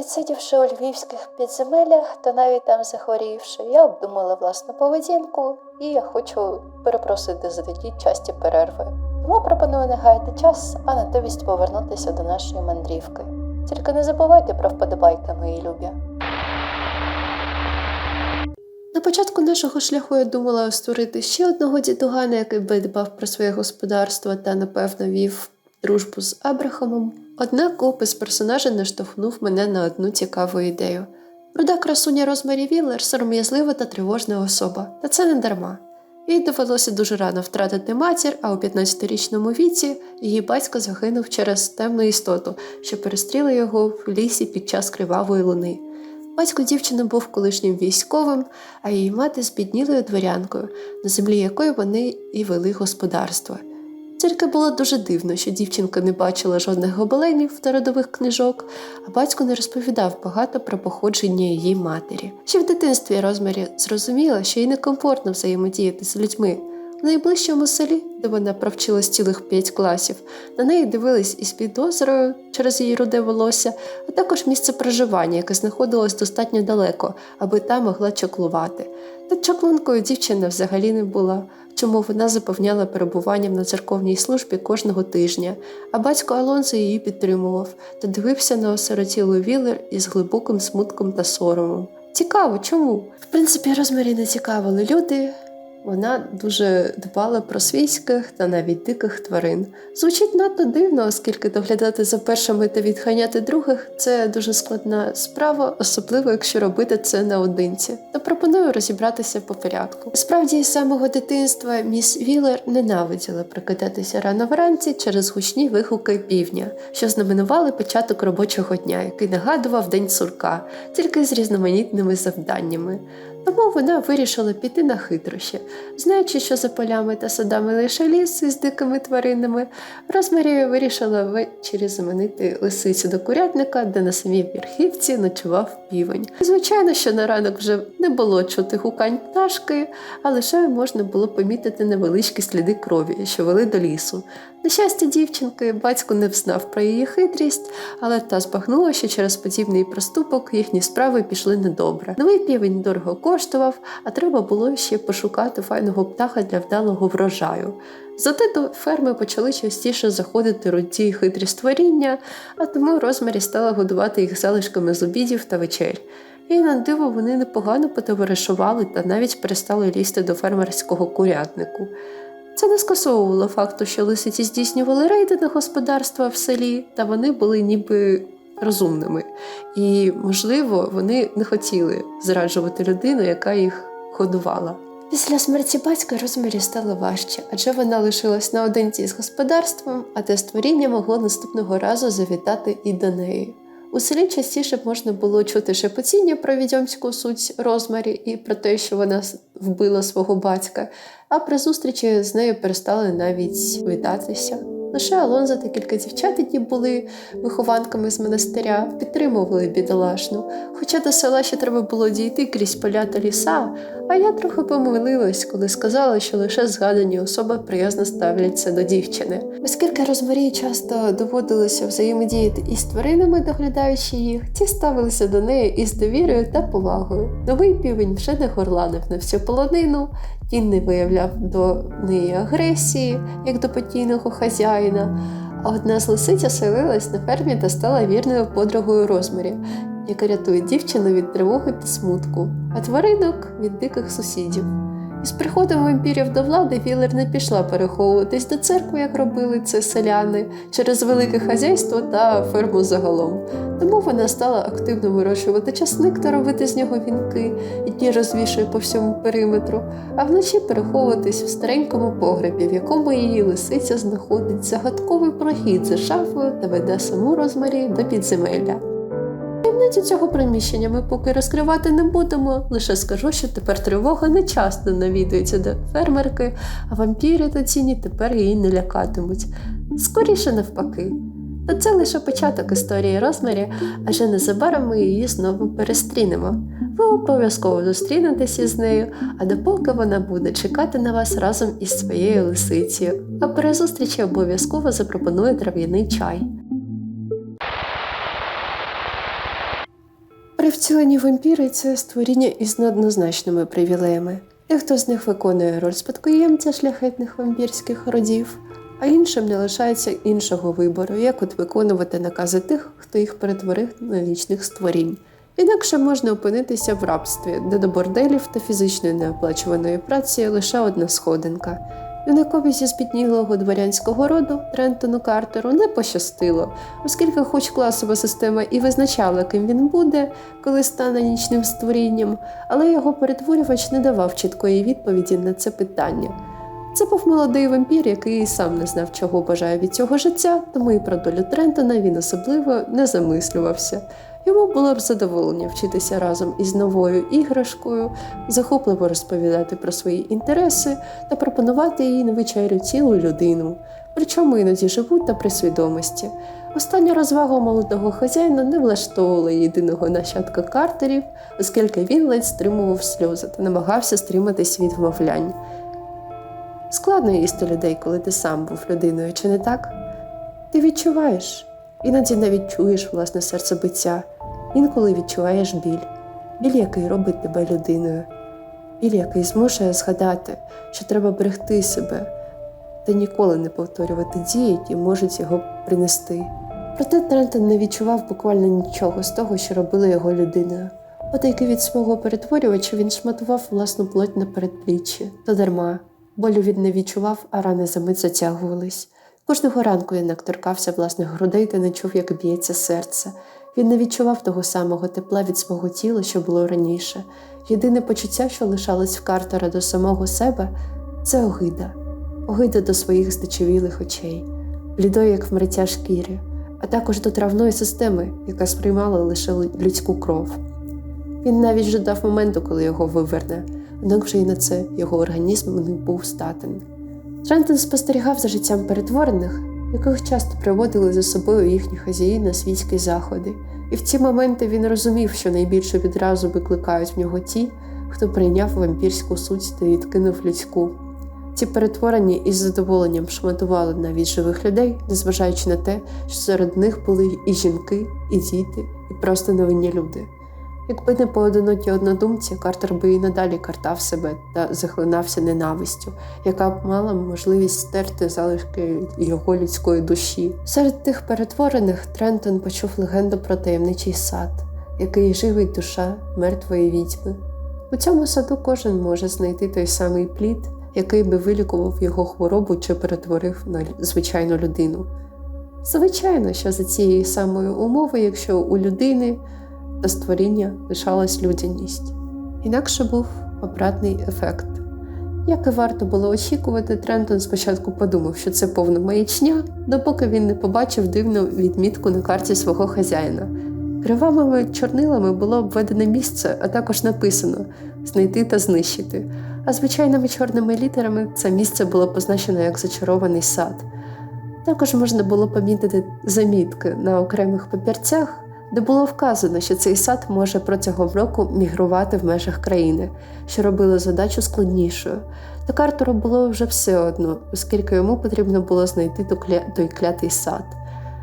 Відсидівши у львівських підземеллях та навіть там захворівши, я обдумала власну поведінку і я хочу перепросити за такі часті перерви. Тому пропоную не гаяти час, а натомість повернутися до нашої мандрівки. Тільки не забувайте про вподобайки, мої любі. На початку нашого шляху я думала створити ще одного дідугана, який би дбав про своє господарство та, напевно, вів дружбу з Абрахамом. Однак опис персонажа наштовхнув мене на одну цікаву ідею. Руда красуня Розмарі Віллер сором'язлива та тривожна особа, та це не дарма. Їй довелося дуже рано втратити матір, а у 15-річному віці її батько загинув через темну істоту, що перестріла його в лісі під час кривавої луни. Батько дівчини був колишнім військовим, а її мати збіднілою дворянкою, на землі якої вони і вели господарство. Тільки було дуже дивно, що дівчинка не бачила жодних гобеленів та родових книжок, а батько не розповідав багато про походження її матері. Ще в дитинстві Розмарі зрозуміла, що їй некомфортно взаємодіяти з людьми. У найближчому селі, де вона провчилась цілих п'ять класів, на неї дивились із підозрою через її руде волосся, а також місце проживання, яке знаходилось достатньо далеко, аби та могла чаклувати. Та чаклункою дівчина взагалі не була, чому вона запевняла перебуванням на церковній службі кожного тижня, а батько Алонзо її підтримував та дивився на осиротілу Вілер із глибоким смутком та соромом. Цікаво, чому? В принципі, розмірі не цікавили люди. Вона дуже дбала про свійських та навіть диких тварин. Звучить надто дивно, оскільки доглядати за першими та відганяти других це дуже складна справа, особливо якщо робити це наодинці. Та пропоную розібратися по порядку. Справді, з самого дитинства міс Вілер ненавиділа прокидатися рано вранці через гучні вигуки півня, що знаменували початок робочого дня, який нагадував день сурка, тільки з різноманітними завданнями. Тому вона вирішила піти на хитрощі, знаючи, що за полями та садами лише ліс із дикими тваринами, Розмарія вирішила ввечері заманити лисицю до курятника, де на самій верхівці ночував півень. Звичайно, що на ранок вже не було чути гукань пташки, а лише можна було помітити невеличкі сліди крові, що вели до лісу. На щастя, дівчинки, батько не взнав про її хитрість, але та збагнула, що через подібний проступок їхні справи пішли недобре. Новий півень дорого коштував, а треба було ще пошукати файного птаха для вдалого врожаю. Зате до ферми почали частіше заходити руді й хитрі створіння, а тому розмірі стала годувати їх залишками з обідів та вечер. І на диво вони непогано потоваришували та навіть перестали лізти до фермерського курятнику. Це не скасовувало факту, що лисиці здійснювали рейди на господарства в селі, та вони були ніби розумними. І, можливо, вони не хотіли зраджувати людину, яка їх годувала. Після смерті батька розмірі стало важче, адже вона лишилась наодинці з господарством, а те створіння могло наступного разу завітати і до неї. У селі частіше можна було чути шепотіння про відьомську суть розмарі і про те, що вона вбила свого батька, а при зустрічі з нею перестали навіть вітатися. Лише Алонза та кілька дівчат, які були вихованками з монастиря, підтримували бідолашну. Хоча до села ще треба було дійти крізь поля та ліса, а я трохи помилилась, коли сказала, що лише згадані особи приязно ставляться до дівчини. Оскільки розмарії часто доводилося взаємодіяти із тваринами, доглядаючи їх, ті ставилися до неї із довірою та повагою. Новий півень вже не горланив на всю полонину, Кін не виявляв до неї агресії, як до потійного хазяїна. А одна з лисиць оселилась на фермі та стала вірною подругою розмірі, яка рятує дівчину від тривоги та смутку, а тваринок від диких сусідів. Із приходом вампірів до влади Вілер не пішла переховуватись до церкви, як робили це селяни, через велике хазяйство та ферму загалом. Тому вона стала активно вирощувати часник та робити з нього вінки, які розвішує по всьому периметру, а вночі переховуватись в старенькому погребі, в якому її лисиця знаходить загадковий прохід за шафою та веде саму розмарі до підземелля. Таємницю цього приміщення ми поки розкривати не будемо. Лише скажу, що тепер тривога не часто навідується до фермерки, а вампіри та ціні тепер її не лякатимуть. Скоріше навпаки. Та це лише початок історії Розмарі, адже незабаром ми її знову перестрінемо. Ви обов'язково зустрінетеся з нею, а допоки вона буде чекати на вас разом із своєю лисицею. А при зустрічі обов'язково запропонує трав'яний чай. При вціленні вампіри це створіння із неоднозначними привілеями. Дехто з них виконує роль спадкоємця шляхетних вампірських родів, а іншим не лишається іншого вибору, як от виконувати накази тих, хто їх перетворив на вічних створінь. Інакше можна опинитися в рабстві, де до борделів та фізичної неоплачуваної праці лише одна сходинка. Юнакові зі збіднілого дворянського роду Трентону Картеру не пощастило, оскільки, хоч класова система і визначала, ким він буде, коли стане нічним створінням, але його перетворювач не давав чіткої відповіді на це питання. Це був молодий вампір, який сам не знав, чого бажає від цього життя, тому і про долю Трентона він особливо не замислювався. Йому було б задоволення вчитися разом із новою іграшкою, захопливо розповідати про свої інтереси та пропонувати їй на вечерю цілу людину, причому іноді живу та при свідомості. Остання розвага молодого хазяїна не влаштовувала єдиного нащадка картерів, оскільки він ледь стримував сльози та намагався стриматись від вмовлянь. Складно їсти людей, коли ти сам був людиною, чи не так? Ти відчуваєш, іноді навіть чуєш власне серцебиття, інколи відчуваєш біль, біль, який робить тебе людиною, біль, який змушує згадати, що треба берегти себе та ніколи не повторювати дії, які можуть його принести. Проте Трентон не відчував буквально нічого з того, що робили його як і від свого перетворювача він шматував власну плоть на передпліччі, то дарма. Болю він не відчував, а рани за мить затягувались. Кожного ранку він торкався власних грудей та не чув, як б'ється серце. Він не відчував того самого тепла від свого тіла, що було раніше. Єдине почуття, що лишалось в Картера до самого себе, це огида, огида до своїх здичавілих очей, блідої, як вмриття шкіри, а також до травної системи, яка сприймала лише людську кров. Він навіть ждав моменту, коли його виверне, однак вже і на це його організм не був статен. Трентон спостерігав за життям перетворених, яких часто приводили за собою їхні хазяї на світські заходи, і в ці моменти він розумів, що найбільше відразу викликають в нього ті, хто прийняв вампірську суть та відкинув людську. Ці перетворені із задоволенням шматували навіть живих людей, незважаючи на те, що серед них були і жінки, і діти, і просто невинні люди. Якби не поодинокі однодумці, Картер би і надалі картав себе та захлинався ненавистю, яка б мала можливість стерти залишки його людської душі. Серед тих перетворених Трентон почув легенду про таємничий сад, який живить душа мертвої відьми. У цьому саду кожен може знайти той самий плід, який би вилікував його хворобу чи перетворив на звичайну людину. Звичайно, що за цієї самої умови, якщо у людини та створіння лишалась людяність. Інакше був обратний ефект. Як і варто було очікувати, Трентон спочатку подумав, що це повна маячня, допоки він не побачив дивну відмітку на карті свого хазяїна. Кривавими чорнилами було обведене місце, а також написано знайти та знищити. А звичайними чорними літерами це місце було позначено як зачарований сад. Також можна було помітити замітки на окремих папірцях, де було вказано, що цей сад може протягом року мігрувати в межах країни, що робило задачу складнішою. Та Картеру було вже все одно, оскільки йому потрібно було знайти той клятий сад.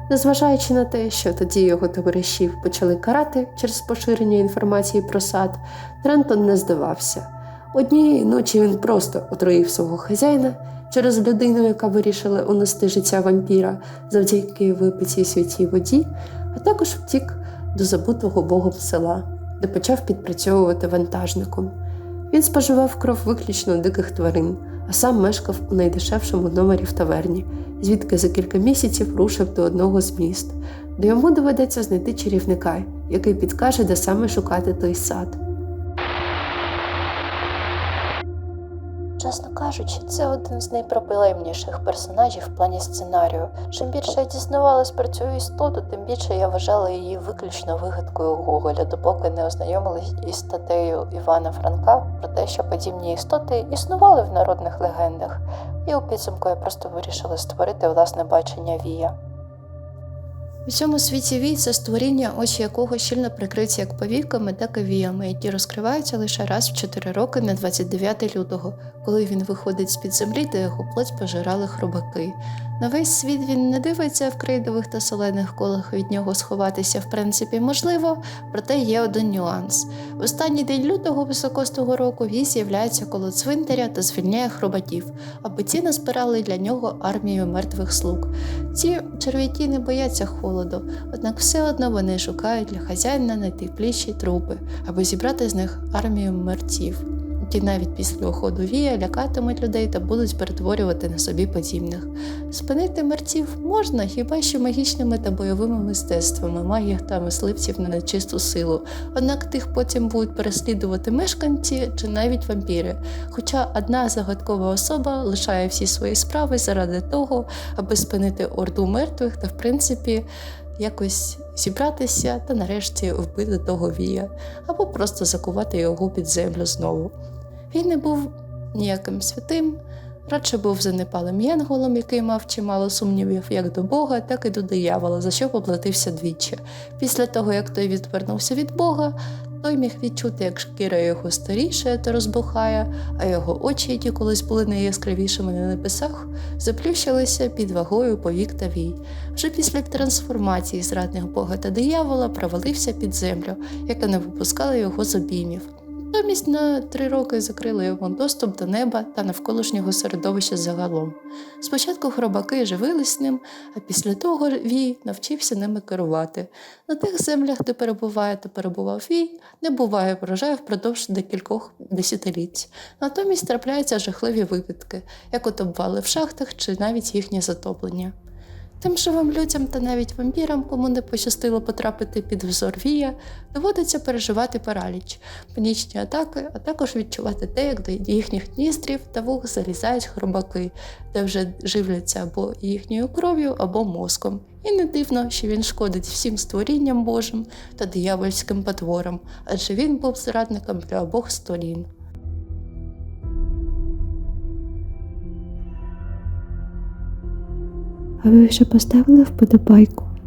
Незважаючи на те, що тоді його товаришів почали карати через поширення інформації про сад, Трентон не здавався. Однієї ночі він просто отруїв свого хазяїна через людину, яка вирішила унести життя вампіра завдяки випитій святій воді, а також втік до забутого богом села, де почав підпрацьовувати вантажником. Він споживав кров виключно диких тварин, а сам мешкав у найдешевшому номері в таверні, звідки за кілька місяців рушив до одного з міст, де йому доведеться знайти чарівника, який підкаже, де саме шукати той сад. Чесно кажучи, це один з найпроблемніших персонажів в плані сценарію. Чим більше я дізнавалась про цю істоту, тим більше я вважала її виключно вигадкою Гоголя, допоки не ознайомилась із статтею Івана Франка про те, що подібні істоти існували в народних легендах, і у підсумку я просто вирішила створити власне бачення Вія. У цьому світі вій це створіння, очі якого щільно прикриті як повіками, так і віями, які розкриваються лише раз в 4 роки на 29 лютого, коли він виходить з-під землі, де його плоть пожирали хробаки. На весь світ він не дивиться в крейдових та солених колах від нього сховатися, в принципі, можливо, проте є один нюанс. В останній день лютого високостого року він з'являється коло цвинтаря та звільняє хробаків, аби ці назбирали для нього армію мертвих слуг. Ці черв'яки не бояться холоду, однак все одно вони шукають для хазяїна найтепліші трупи, аби зібрати з них армію мерців. Ті навіть після уходу вія лякатимуть людей та будуть перетворювати на собі подібних. Спинити мерців можна хіба що магічними та бойовими мистецтвами, магіях та мисливців на нечисту силу. Однак тих потім будуть переслідувати мешканці чи навіть вампіри. Хоча одна загадкова особа лишає всі свої справи заради того, аби спинити орду мертвих та, в принципі, якось зібратися та нарешті вбити того вія, або просто закувати його під землю знову. Він не був ніяким святим, радше був занепалим янголом, який мав чимало сумнівів як до Бога, так і до диявола, за що поплатився двічі. Після того, як той відвернувся від Бога, той міг відчути, як шкіра його старіше та розбухає, а його очі, які колись були найяскравішими на небесах, заплющилися під вагою повік та вій. Вже після трансформації зрадних Бога та диявола провалився під землю, яка не випускала його з обіймів. Натомість на три роки закрили йому доступ до неба та навколишнього середовища загалом. Спочатку хробаки живились з ним, а після того Вій навчився ними керувати. На тих землях, де перебуває та перебував Вій, не буває врожаю впродовж декількох десятиліть. Натомість трапляються жахливі випадки, як от обвали в шахтах чи навіть їхнє затоплення. Тим живим людям та навіть вампірам, кому не пощастило потрапити під взор Вія, доводиться переживати параліч, панічні атаки, а також відчувати те, як до їхніх ністрів та вух залізають хробаки, де вже живляться або їхньою кров'ю, або мозком. І не дивно, що він шкодить всім створінням Божим та диявольським потворам, адже він був зрадником для обох сторін. А ви вже поставили вподобайку?